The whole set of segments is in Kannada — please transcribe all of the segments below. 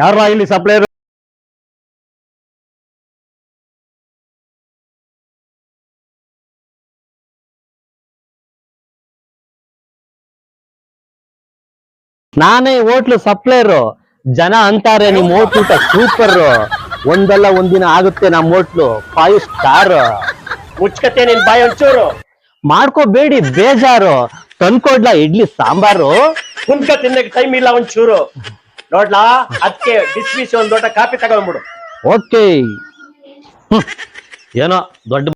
ಯಾರ ಇಲ್ಲಿ ಸಪ್ಲೈಯರ್ ನಾನೇ ಹೋಟ್ಲು ಸಪ್ಲೈಯರು ಜನ ಅಂತಾರೆ ನಿಮ್ ಹೋಟ್ಲು ಊಟ ಸೂಪರ್ ಒಂದಲ್ಲ ಒಂದಿನ ಆಗುತ್ತೆ ನಮ್ ಹೋಟ್ಲು. ಫೈವ್ ಸ್ಟಾರ್ ಮುಚ್ಕತೆ ನಿನ್ ಬಾಯಿ ಒಂಚೂರು. ಮಾಡ್ಕೋಬೇಡಿ ಬೇಜಾರು. ತಂದ್ಕೊಡ್ಲಾ ಇಡ್ಲಿ ಸಾಂಬಾರು? ಕುಂತ್ಕ ತಿನ್ನಕ್ಕೆ ಟೈಮ್ ಇಲ್ಲ ಒಂದ್ ಚೂರು ನೋಡ್ಲಾ? ಅದಕ್ಕೆ ಬಿಸಿ ಒಂದ್ ದೊಡ್ಡ ಕಾಪಿ ತಗೊಂಡ್ಬಿಡು. ಓಕೆ ಏನೋ ದೊಡ್ಡ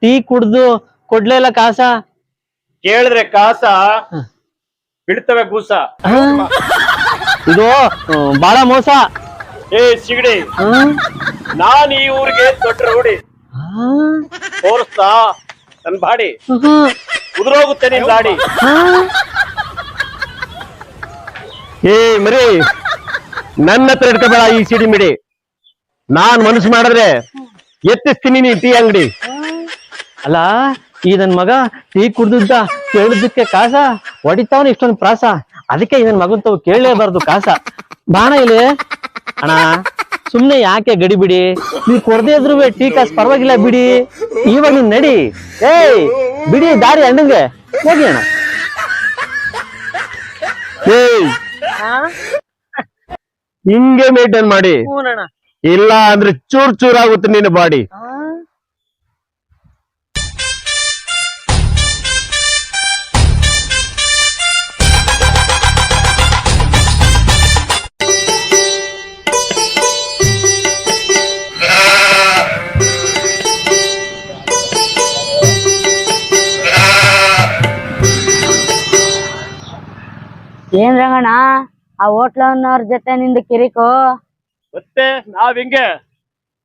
ಟೀ ಕುಡ್ದು ಕೊಡ್ಲಿಲ್ಲ ಕಾಸ? ಕೇಳಿದ್ರೆ ಕಾಸ ಬಿಡ್ತವೆ ಗೂಸ. ಇದು ಬಾಳ ಮೋಸ. ಏ ಸಿಗಡಿ. ನಾನು ಈ ಊರಿಗೆ ದೊಡ್ಡ ರೂಢಿ. ತೋರಿಸ್ತಾ ನನ್ ಬಾಡಿ. ಉದುರೋಗುತ್ತೆ ನಿನ್ ಗಾಡಿ. ಏ ಮರಿ ನನ್ನ ಹತ್ರ ಇಟ್ಕೋಬೇಡ ಈ ಸಿಡಿ ಮಿಡಿ. ನಾನ್ ಮನಸ್ಸು ಮಾಡಿದ್ರೆ ಎತ್ತಿಸ್ತೀನಿ ನೀ ಟೀ ಅಂಗಡಿ. ಅಲ್ಲ ಈ ನನ್ ಮಗ ಟೀ ಕುಡ್ದಿದ್ದ ಕೇಳಿದ್ದಕ್ಕೆ ಕಾಸ? ಹೊಡಿತಾವನ ಇಷ್ಟೊಂದು ಪ್ರಾಸ. ಅದಕ್ಕೆ ಈ ನನ್ ಮಗನ್ ತಾವು ಕೇಳಲೇಬಾರ್ದು ಕಾಸ. ಬಾಣ ಇಲ್ಲಿ. ಅಣ್ಣ ಸುಮ್ನೆ ಯಾಕೆ ಗಡಿ ಬಿಡಿ? ನೀವ್ ಕೊಡದೇ ಇದ್ರು ಟೀ ಕಾಸ್ ಪರವಾಗಿಲ್ಲ ಬಿಡಿ. ಇವಾಗ ನೀನ್ ನಡಿ. ಏಯ್ ಬಿಡಿ ದಾರಿ ಅಣ್ಣಂಗೆ. ಹೋಗಿ ಅಣ್ಣ. ಏಯ್. ಹಿಂಗೆ ಮೇಂಟೈನ್ ಮಾಡಿ. ಇಲ್ಲ ಅಂದ್ರೆ ಚೂರ್ ಚೂರ್ ಆಗುತ್ತೆ ನಿನ್ನ ಬಾಡಿ. ಏನ್ ರಂಗಣ್ಣ? ಆ ಹೋಟ್ಲನ್ನವ್ರ ಜೊತೆ ನಿಂದು ಕಿರಿಕು? ಮತ್ತೆ ನಾವ್ ಹಿಂಗೆ?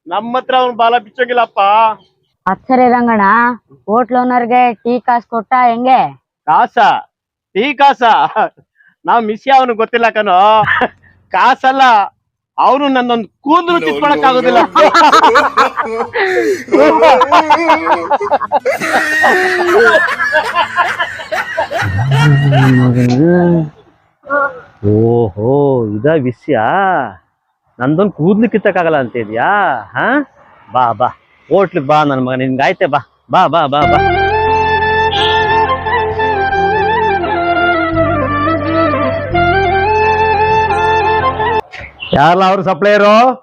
ನಮ್ಮ ಹತ್ರ ಅವ್ನ್ ಬಾಲ ಬಿಚ್ಚಂಗಿಲ್ಲಪ್ಪ. ಅಚ್ಚರಿ ರಂಗಣ್ಣ ಹೋಟ್ಲ್ ಓನರ್ಗೆ ಟೀ ಕಾಸ್ ಕೊಟ್ಟ ಹೆಂಗೆ? ಕಾಸ? ಟೀ ಕಾಸ? ನಾವ್ ಮಿಸಿ ಅವನು ಗೊತ್ತಿಲ್ಲ ಕಣೋ. ಕಾಸಲ್ಲ ಅವನು ನನ್ನೊಂದು ಕೂದಲು ಕಿತ್ಕೊಳಕ್ ಆಗೋದಿಲ್ಲ. ಓಹೋ, ಇದ ವಿಷಯ? ನಂದೊಂದು ಕೂದ್ಲು ಕಿತ್ತಕ್ಕಾಗಲ್ಲ ಅಂತ ಇದೆಯಾ ಹಾ? ಬಾ ಬಾ. ಹೋಟ್ಲಿಗೆ ಬಾ ನನ್ನ ಮಗ, ನಿನ್ಗೆ ಆಯ್ತೆ, ಬಾ. ಬಾ ಬಾ ಬಾ ಬಾ. ಯಾರಲ್ಲ ಅವ್ರ ಸಪ್ಲೈಯರು?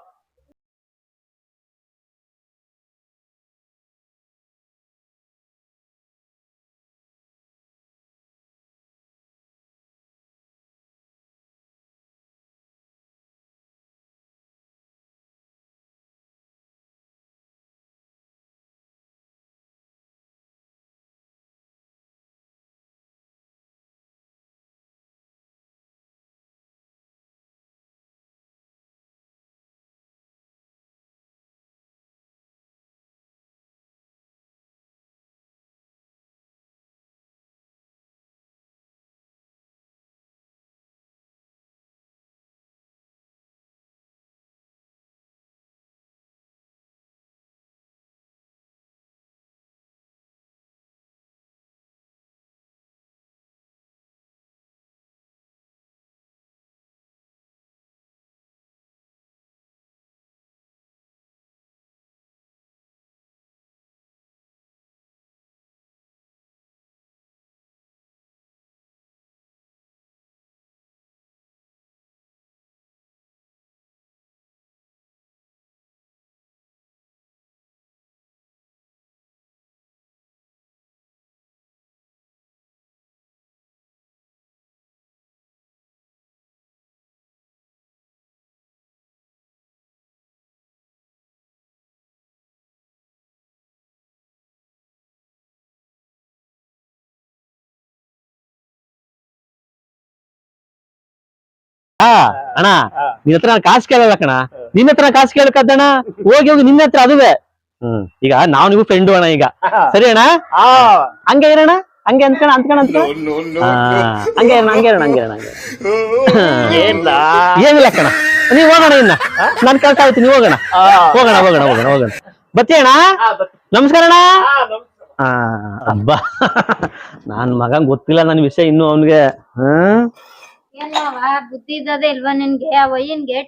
ಅಣ್ಣ ನಿನ್ನ ಹತ್ರ ನಾನು ಕಾಸು ಕೇಳಲ್ಲ ಕಣ ನಿನ್ನ ಹತ್ರ ಕಾಸು ಕೇಳಕದ್ದಣ್ಣ ಹೋಗಿ ಹೋಗಿ ನಿನ್ನ ಹತ್ರ ಅದುವೆ. ಹ್ಮ್. ಈಗ ನಾವ್ ನೀವು ಫ್ರೆಂಡ್ ಅಣ್ಣ ಈಗ. ಸರಿ ಅಣ್ಣ? ಹಂಗೆ ಇರೋಣ ಹಂಗೆ ಅಂದ್ಕಣ ಅಂದ್ಕಣ ಅಂತ್ಕಣ? ಆ, ಹಂಗೆ ಇರೋಣ ಹಂಗೆ ಇರೋಣ ಹಂಗೆ ಇರೋಣ ಏನಿಲ್ಲ ಕಣ. ನೀವ್ ಹೋಗೋಣ ಇನ್ನ. ನಾನ್ ಕಳ್ಸ ಆಯ್ತು ನೀವು ಹೋಗೋಣ. ಹೋಗೋಣ ಹೋಗೋಣ ಹೋಗೋಣ ಹೋಗೋಣ. ಬತ್ತಿ ಅಣ್ಣ? ನಮಸ್ಕಾರ ಅಣ್ಣ. ಅಬ್ಬಾ. ನನ್ ಮಗಂಗ್ ಗೊತ್ತಿಲ್ಲ ನನ್ ವಿಷಯ ಇನ್ನು ಅವನ್ಗೆ. ಹ್ಮ್ ಎಲ್ಲವ ಬುದ್ಧಿ ಇದ್ದದೆ ಇಲ್ವಾ ನಿನ್ಗೆ? ಆ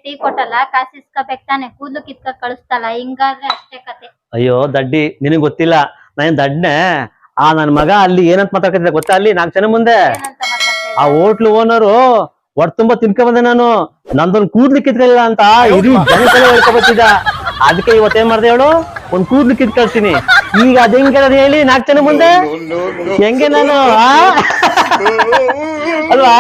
ಟೀ ಕೊಟ್ಟಲ್ಲ ಕಾಸು ಇಸ್ಕೋಬೇಕು ತಾನೆ ಕೂದ್ಲು ಕಿತ್ಕ ಕಳಿಸ್ತಲ್ಲ ಹಿಂಗಾದ್ರೆ ಅಷ್ಟೇ ಕತೆ. ಅಯ್ಯೋ ದಡ್ಡಿ ನಿನಗ್ ಗೊತ್ತಿಲ್ಲ ನಾನು ದಡ್ನೆ ಆ ನನ್ ಮಗ ಅಲ್ಲಿ ಏನಂತ ಮಾತಾಡ್ತಿದ್ದೆ ಗೊತ್ತಾ? ಅಲ್ಲಿ ನಾಲ್ಕು ಜನ ಮುಂದೆ. ಏನಂತ ಮಾತಾಡ್ತಾ ಆ ಹೋಟ್ಲು ಓನರು ಒಟ್ ತುಂಬಾ ತಿನ್ಕೊ ಬಂದೆ ನಾನು. ನಂದೊಂದು ಕೂದ್ಲು ಕಿತ್ಕೊಳ್ಳಿಲ್ಲ ಅಂತ ಇಡೀ ಜನಕ್ಕೆ ಹೇಳ್ಕೊಬತ್ತಿದ್ದ ಅದಕ್ಕೆ ಇವತ್ತೇನ್ ಮಾಡ್ದೆ ಹೇಳು? ಒಂದ್ ಕೂದ್ಲು ಕಿತ್ಕೊಳ್ತೀನಿ ಈಗ ಅದ್ ಹೆಂಗ್ ಹೇಳಿ ನಾಲ್ಕು ಜನ ಮುಂದೆ? ಹೆಂಗೆ ನಾನು ಆ? ಅಲ್ವಾ?